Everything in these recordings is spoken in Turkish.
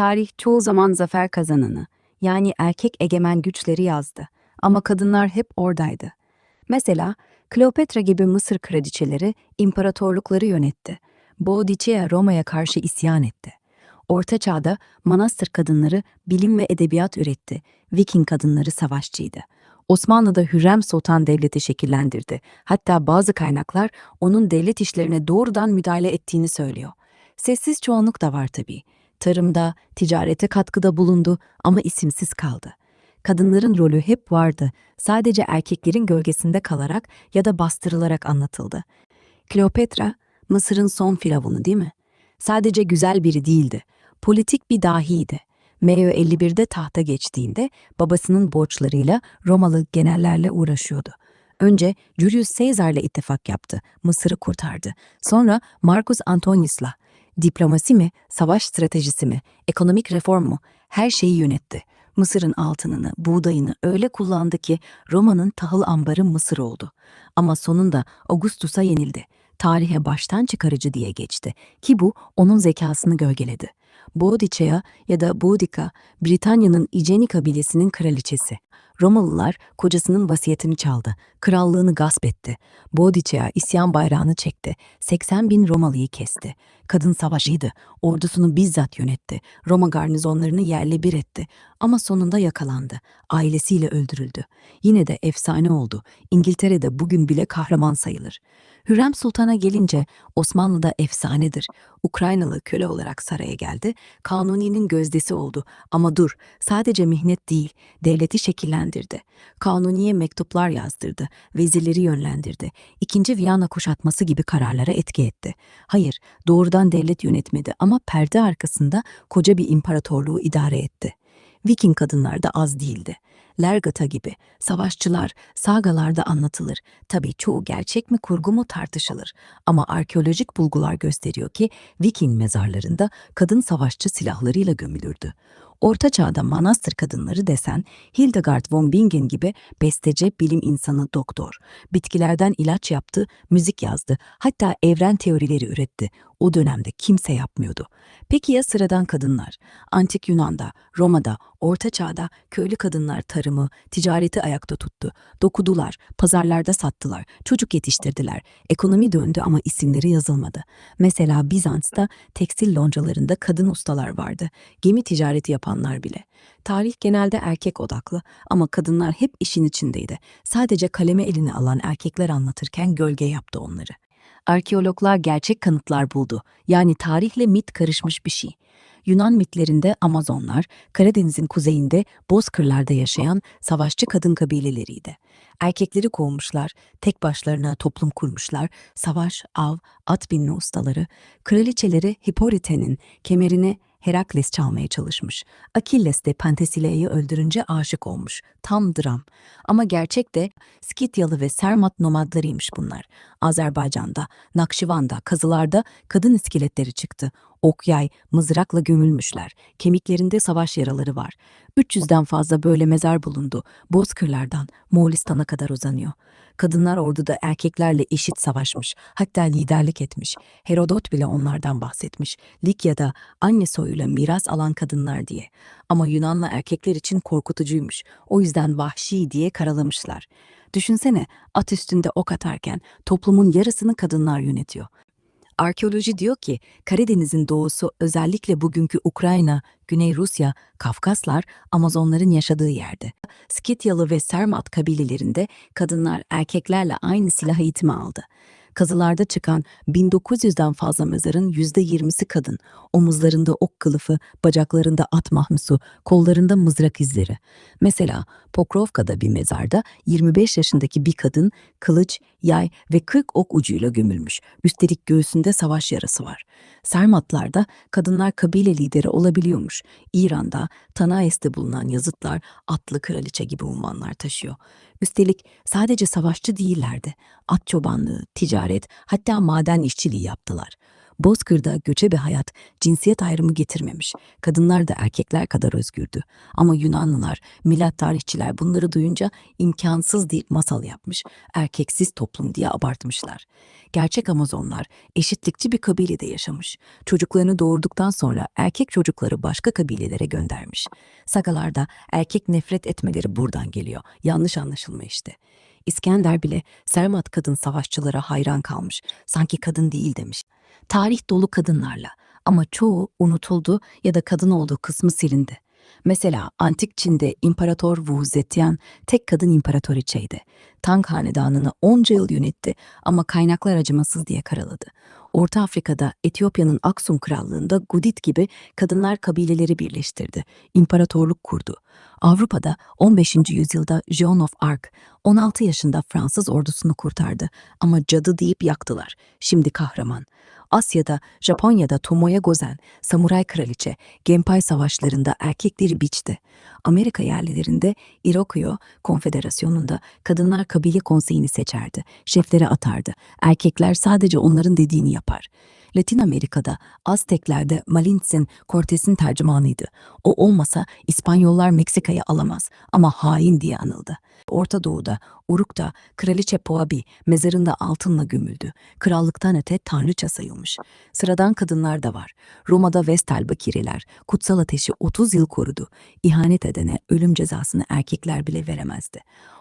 Tarih çoğu zaman zafer kazananı, yani erkek egemen güçleri yazdı. Ama kadınlar hep oradaydı. Mesela Kleopatra gibi Mısır kraliçeleri imparatorlukları yönetti. Boadicea Roma'ya karşı isyan etti. Orta Çağ'da Manastır kadınları bilim ve edebiyat üretti. Viking kadınları savaşçıydı. Osmanlı'da Hürrem Sultan Devleti şekillendirdi. Hatta bazı kaynaklar onun devlet işlerine doğrudan müdahale ettiğini söylüyor. Sessiz çoğunluk da var tabii. Tarımda, ticarete katkıda bulundu ama isimsiz kaldı. Kadınların rolü hep vardı. Sadece erkeklerin gölgesinde kalarak ya da bastırılarak anlatıldı. Kleopatra, Mısır'ın son firavunu değil mi? Sadece güzel biri değildi. Politik bir dahiydi. Meo 51'de tahta geçtiğinde babasının borçlarıyla Romalı generallerle uğraşıyordu. Önce Julius Caesar'la ittifak yaptı, Mısır'ı kurtardı. Sonra Marcus Antonius'la. Diplomasi mi, savaş stratejisi mi, ekonomik reform mu? Her şeyi yönetti. Mısır'ın altınını, buğdayını öyle kullandı ki Roma'nın tahıl ambarı Mısır oldu. Ama sonunda Augustus'a yenildi. Tarihe baştan çıkarıcı diye geçti ki bu onun zekasını gölgeledi. Boudicea ya da Boudica, Britanya'nın İceni kabilesinin kraliçesi. Romalılar kocasının vasiyetini çaldı, krallığını gasp etti. Boudicea isyan bayrağını çekti, 80 bin Romalıyı kesti. Kadın savaşıydı, ordusunu bizzat yönetti, Roma garnizonlarını yerle bir etti. Ama sonunda yakalandı, ailesiyle öldürüldü. Yine de efsane oldu, İngiltere'de bugün bile kahraman sayılır. Hürrem Sultan'a gelince Osmanlı'da efsanedir. Ukraynalı köle olarak saraya geldi, Kanuni'nin gözdesi oldu. Ama dur, sadece mihnet değil, devleti şekillendirdi. Kanuni'ye mektuplar yazdırdı, vezirleri yönlendirdi. İkinci Viyana kuşatması gibi kararlara etki etti. Hayır, doğrudan devlet yönetmedi ama perde arkasında koca bir imparatorluğu idare etti. Viking kadınlar da az değildi. Lergata gibi savaşçılar sagalarda anlatılır. Tabii çoğu gerçek mi kurgu mu tartışılır. Ama arkeolojik bulgular gösteriyor ki Viking mezarlarında kadın savaşçı silahlarıyla gömülürdü. Orta Çağ'da manastır kadınları desen Hildegard von Bingen gibi besteci, bilim insanı, doktor. Bitkilerden ilaç yaptı, müzik yazdı, hatta evren teorileri üretti. O dönemde kimse yapmıyordu. Peki ya sıradan kadınlar? Antik Yunan'da, Roma'da, Orta Çağ'da köylü kadınlar tarımı, ticareti ayakta tuttu. Dokudular, pazarlarda sattılar, çocuk yetiştirdiler. Ekonomi döndü ama isimleri yazılmadı. Mesela Bizans'ta tekstil loncalarında kadın ustalar vardı. Gemi ticareti yapanlar bile. Tarih genelde erkek odaklı ama kadınlar hep işin içindeydi. Sadece kaleme eline alan erkekler anlatırken gölge yaptı onları. Arkeologlar gerçek kanıtlar buldu. Yani tarihle mit karışmış bir şey. Yunan mitlerinde Amazonlar, Karadeniz'in kuzeyinde bozkırlarda yaşayan savaşçı kadın kabileleriydi. Erkekleri kovmuşlar, tek başlarına toplum kurmuşlar, savaş, av, at binme ustaları, kraliçeleri Hippolyte'nin kemerine Herakles çalmaya çalışmış. Akilles de Pentesile'yi öldürünce aşık olmuş. Tam dram. Ama gerçekte Skityalı ve Sermat nomadlarıymış bunlar. Azerbaycan'da, Nakşivan'da, kazılarda kadın iskeletleri çıktı. Ok yay, mızrakla gömülmüşler. Kemiklerinde savaş yaraları var. 300'den fazla böyle mezar bulundu. Bozkırlardan Moğolistan'a kadar uzanıyor. Kadınlar orduda erkeklerle eşit savaşmış, hatta liderlik etmiş. Herodot bile onlardan bahsetmiş. Likya'da anne soyuyla miras alan kadınlar diye. Ama Yunanlı erkekler için korkutucuymuş. O yüzden vahşi diye karalamışlar. Düşünsene at üstünde ok atarken toplumun yarısını kadınlar yönetiyor. Arkeoloji diyor ki Karadeniz'in doğusu özellikle bugünkü Ukrayna, Güney Rusya, Kafkaslar Amazonların yaşadığı yerde. Skityalı ve Sermat kabilelerinde kadınlar erkeklerle aynı silah eğitimi aldı. Kazılarda çıkan 1900'den fazla mezarın %20'si kadın. Omuzlarında ok kılıfı, bacaklarında at mahmusu, kollarında mızrak izleri. Mesela Pokrovka'da bir mezarda 25 yaşındaki bir kadın kılıç, yay ve 40 ok ucuyla gömülmüş. Üstelik göğsünde savaş yarası var. Sarmatlarda kadınlar kabile lideri olabiliyormuş. İran'da, Tanayes'te bulunan yazıtlar atlı kraliçe gibi unvanlar taşıyor. Üstelik sadece savaşçı değillerdi. At çobanlığı, ticaret, hatta maden işçiliği yaptılar. Bozkır'da göçebe hayat cinsiyet ayrımı getirmemiş. Kadınlar da erkekler kadar özgürdü. Ama Yunanlılar, milat tarihçiler bunları duyunca imkansız deyip masal yapmış. Erkeksiz toplum diye abartmışlar. Gerçek Amazonlar eşitlikçi bir kabilede yaşamış. Çocuklarını doğurduktan sonra erkek çocukları başka kabilelere göndermiş. Sagalarda erkek nefret etmeleri buradan geliyor. Yanlış anlaşılma işte. İskender bile Sermat kadın savaşçılara hayran kalmış. Sanki kadın değil demiş. Tarih dolu kadınlarla ama çoğu unutuldu ya da kadın olduğu kısmı silindi. Mesela antik Çin'de İmparator Wu Zetian tek kadın imparatoriçeydi. Tang hanedanını onca yıl yönetti ama kaynaklar acımasız diye karaladı. Orta Afrika'da Etiyopya'nın Aksum Krallığı'nda Gudit gibi kadınlar kabileleri birleştirdi. İmparatorluk kurdu. Avrupa'da 15. yüzyılda Joan of Arc 16 yaşında Fransız ordusunu kurtardı ama cadı deyip yaktılar. Şimdi kahraman. Asya'da, Japonya'da Tomoya Gozen, samuray kraliçe, Genpei savaşlarında erkekleri biçti. Amerika yerlilerinde Iroquois Konfederasyonu'nda kadınlar kabile konseyini seçerdi, şefleri atardı. Erkekler sadece onların dediğini yapar. Latin Amerika'da Azteklerde Malintzin Cortes'in tercümanıydı. O olmasa İspanyollar Meksika'yı alamaz ama hain diye anıldı. Orta Doğu'da, Uruk'ta Kraliçe Poabi mezarında altınla gömüldü. Krallıktan öte tanrıça sayılmış. Sıradan kadınlar da var. Roma'da Vestal Bakireler kutsal ateşi 30 yıl korudu. İhanet edene ölüm cezasını erkekler bile veremezdi.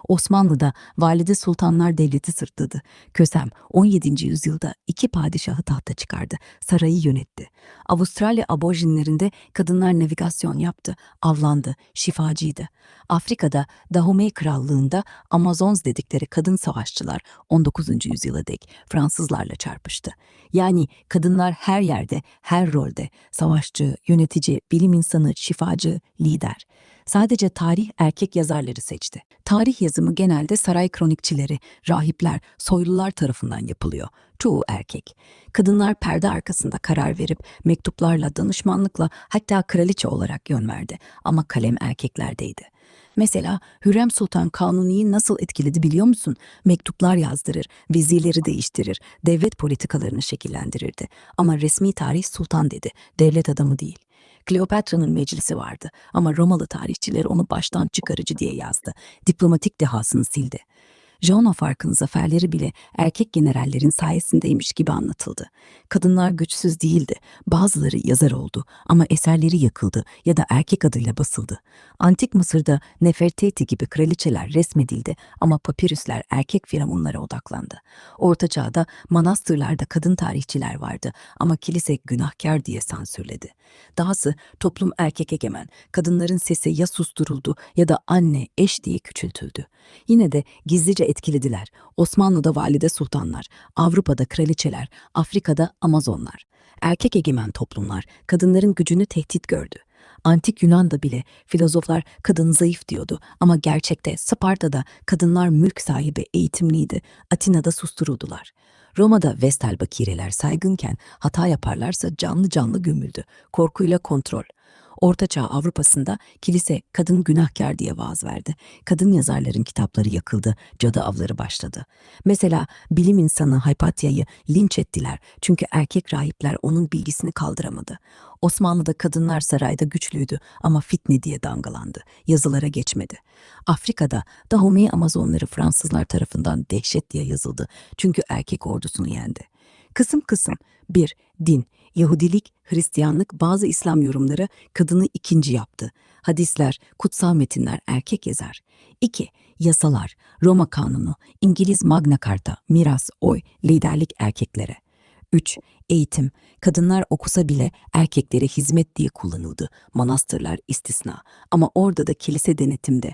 Osmanlı'da Valide Sultanlar Devleti sırtladı. Kösem 17. yüzyılda iki padişahı tahta çıkardı. Sarayı yönetti. Avustralya aborjinlerinde kadınlar navigasyon yaptı, avlandı, şifacıydı. Afrika'da Dahomey Krallığı'nda Amazons dedikleri kadın savaşçılar 19. yüzyıla dek Fransızlarla çarpıştı. Yani kadınlar her yerde, her rolde, savaşçı, yönetici, bilim insanı, şifacı, lider. Sadece tarih erkek yazarları seçti. Tarih yazımı genelde saray kronikçileri, rahipler, soylular tarafından yapılıyor. Çoğu erkek. Kadınlar perde arkasında karar verip mektuplarla, danışmanlıkla hatta kraliçe olarak yön verdi. Ama kalem erkeklerdeydi. Mesela Hürrem Sultan Kanuni'yi nasıl etkiledi biliyor musun? Mektuplar yazdırır, vezirleri değiştirir, devlet politikalarını şekillendirirdi. Ama resmi tarih sultan dedi, devlet adamı değil. Kleopatra'nın meclisi vardı ama Romalı tarihçiler onu baştan çıkarıcı diye yazdı. Diplomatik dehasını sildi. Joan of Arc'ın zaferleri bile erkek generallerin sayesindeymiş gibi anlatıldı. Kadınlar güçsüz değildi. Bazıları yazar oldu ama eserleri yakıldı ya da erkek adıyla basıldı. Antik Mısır'da Nefertiti gibi kraliçeler resmedildi ama papirüsler erkek firavunlara odaklandı. Orta Çağ'da manastırlarda kadın tarihçiler vardı ama kilise günahkar diye sansürledi. Dahası toplum erkek egemen, kadınların sesi ya susturuldu ya da anne, eş diye küçültüldü. Yine de gizlice etkilediler. Osmanlı'da valide sultanlar, Avrupa'da kraliçeler, Afrika'da Amazonlar. Erkek egemen toplumlar kadınların gücünü tehdit gördü. Antik Yunan'da bile filozoflar kadın zayıf diyordu ama gerçekte Sparta'da kadınlar mülk sahibi eğitimliydi, Atina'da susturuldular. Roma'da Vestal bakireler saygınken hata yaparlarsa canlı canlı gömüldü. Korkuyla kontrol. Ortaçağ Avrupa'sında kilise kadın günahkar diye vaaz verdi. Kadın yazarların kitapları yakıldı, cadı avları başladı. Mesela bilim insanı Hypatia'yı linç ettiler çünkü erkek rahipler onun bilgisini kaldıramadı. Osmanlı'da kadınlar sarayda güçlüydü ama fitne diye dangalandı. Yazılara geçmedi. Afrika'da Dahomey Amazonları Fransızlar tarafından dehşet diye yazıldı çünkü erkek ordusunu yendi. Kısım kısım 1. Din Yahudilik, Hristiyanlık, bazı İslam yorumları kadını ikinci yaptı. Hadisler, kutsal metinler erkek yazar. 2. Yasalar, Roma Kanunu, İngiliz Magna Carta, miras, oy, liderlik erkeklere. 3. Eğitim. Kadınlar okusa bile erkeklere hizmet diye kullanıldı. Manastırlar istisna. Ama orada da kilise denetimde.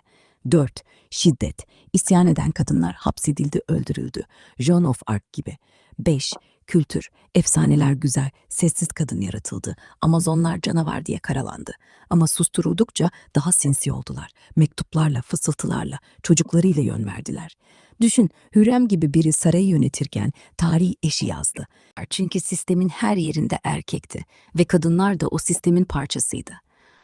4. Şiddet. İsyan eden kadınlar hapsedildi, öldürüldü. Joan of Arc gibi. 5. Kültür. Efsaneler güzel, sessiz kadın yaratıldı. Amazonlar canavar diye karalandı. Ama susturuldukça daha sinsi oldular. Mektuplarla, fısıltılarla, çocuklarıyla yön verdiler. Düşün, Hürrem gibi biri sarayı yönetirken tarih eşi yazdı. Çünkü sistemin her yerinde erkekti ve kadınlar da o sistemin parçasıydı.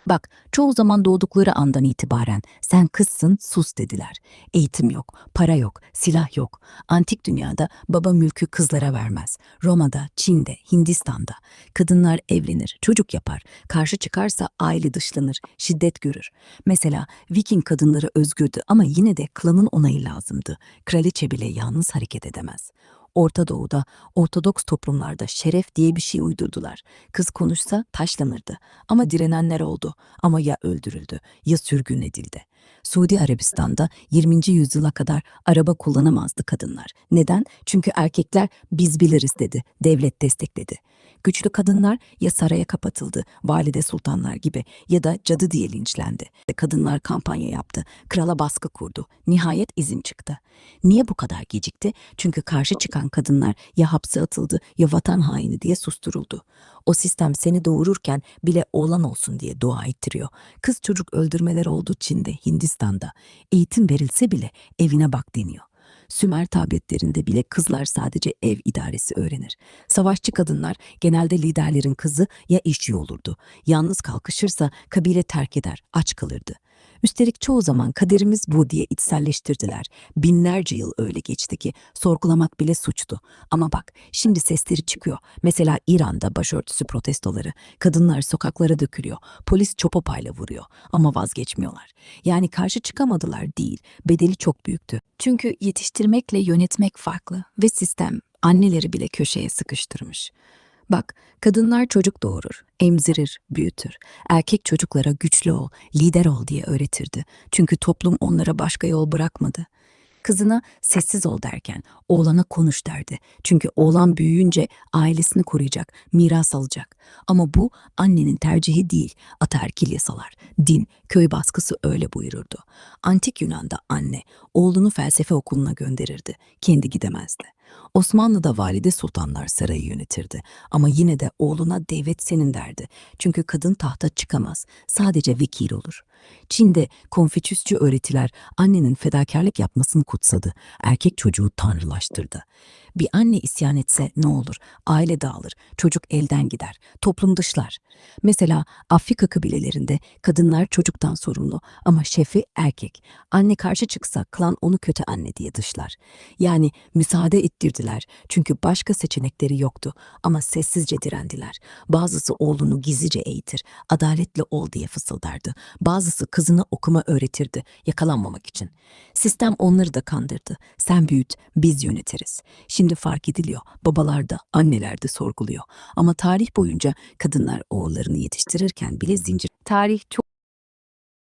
Bak, çoğu zaman doğdukları andan itibaren sen kızsın sus dediler. Eğitim yok, para yok, silah yok. Antik dünyada baba mülkü kızlara vermez. Roma'da, Çin'de, Hindistan'da kadınlar evlenir, çocuk yapar. Karşı çıkarsa aile dışlanır, şiddet görür. Mesela Viking kadınları özgürdü ama yine de klanın onayı lazımdı. Kraliçe bile yalnız hareket edemez. Orta Doğu'da, Ortodoks toplumlarda şeref diye bir şey uydurdular. Kız konuşsa taşlanırdı. Ama direnenler oldu. Ama ya öldürüldü ya sürgün edildi. Suudi Arabistan'da 20. yüzyıla kadar araba kullanamazdı kadınlar. Neden? Çünkü erkekler biz biliriz dedi. Devlet destekledi. Güçlü kadınlar ya saraya kapatıldı, valide sultanlar gibi ya da cadı diye linçlendi. Kadınlar kampanya yaptı, krala baskı kurdu. Nihayet izin çıktı. Niye bu kadar gecikti? Çünkü karşı çıkan kadınlar ya hapse atıldı ya vatan haini diye susturuldu. O sistem seni doğururken bile oğlan olsun diye dua ettiriyor. Kız çocuk öldürmeler oldu Çin'de, Hindistan'da. Eğitim verilse bile evine bak deniyor. Sümer tabletlerinde bile kızlar sadece ev idaresi öğrenir. Savaşçı kadınlar genelde liderlerin kızı ya işçi olurdu. Yalnız kalkışırsa kabile terk eder, aç kalırdı. Üstelik çoğu zaman kaderimiz bu diye içselleştirdiler. Binlerce yıl öyle geçti ki sorgulamak bile suçtu. Ama bak şimdi sesleri çıkıyor. Mesela İran'da başörtüsü protestoları. Kadınlar sokaklara dökülüyor. Polis çopopayla vuruyor ama vazgeçmiyorlar. Yani karşı çıkamadılar değil. Bedeli çok büyüktü. Çünkü yetiştirmekle yönetmek farklı ve sistem anneleri bile köşeye sıkıştırmış. Bak, kadınlar çocuk doğurur, emzirir, büyütür. Erkek çocuklara güçlü ol, lider ol diye öğretirdi. Çünkü toplum onlara başka yol bırakmadı. Kızına sessiz ol derken oğlana konuş derdi. Çünkü oğlan büyüyünce ailesini koruyacak, miras alacak. Ama bu annenin tercihi değil, ataerkil yasalar, din, köy baskısı öyle buyururdu. Antik Yunan'da anne oğlunu felsefe okuluna gönderirdi, kendi gidemezdi. Osmanlı'da valide sultanlar sarayı yönetirdi ama yine de oğluna devlet senin derdi. Çünkü kadın tahta çıkamaz, sadece vekil olur. Çin'de Konfüçyüsçü öğretiler annenin fedakarlık yapmasını kutsadı, erkek çocuğu tanrılaştırdı. Bir anne isyan etse ne olur? Aile dağılır, çocuk elden gider, toplum dışlar. Mesela Afrika kabilelerinde kadınlar çocuktan sorumlu ama şefi erkek. Anne karşı çıksa klan onu kötü anne diye dışlar. Yani müsaade ettirdiler çünkü başka seçenekleri yoktu ama sessizce direndiler. Bazısı oğlunu gizlice eğitir, adaletli ol diye fısıldardı. Bazısı kızına okuma öğretirdi yakalanmamak için. Sistem onları da kandırdı. Sen büyüt, biz yönetiriz. Şimdi fark ediliyor. Babalar da, anneler de sorguluyor. Ama tarih boyunca kadınlar oğullarını yetiştirirken bile zincir. Tarih çok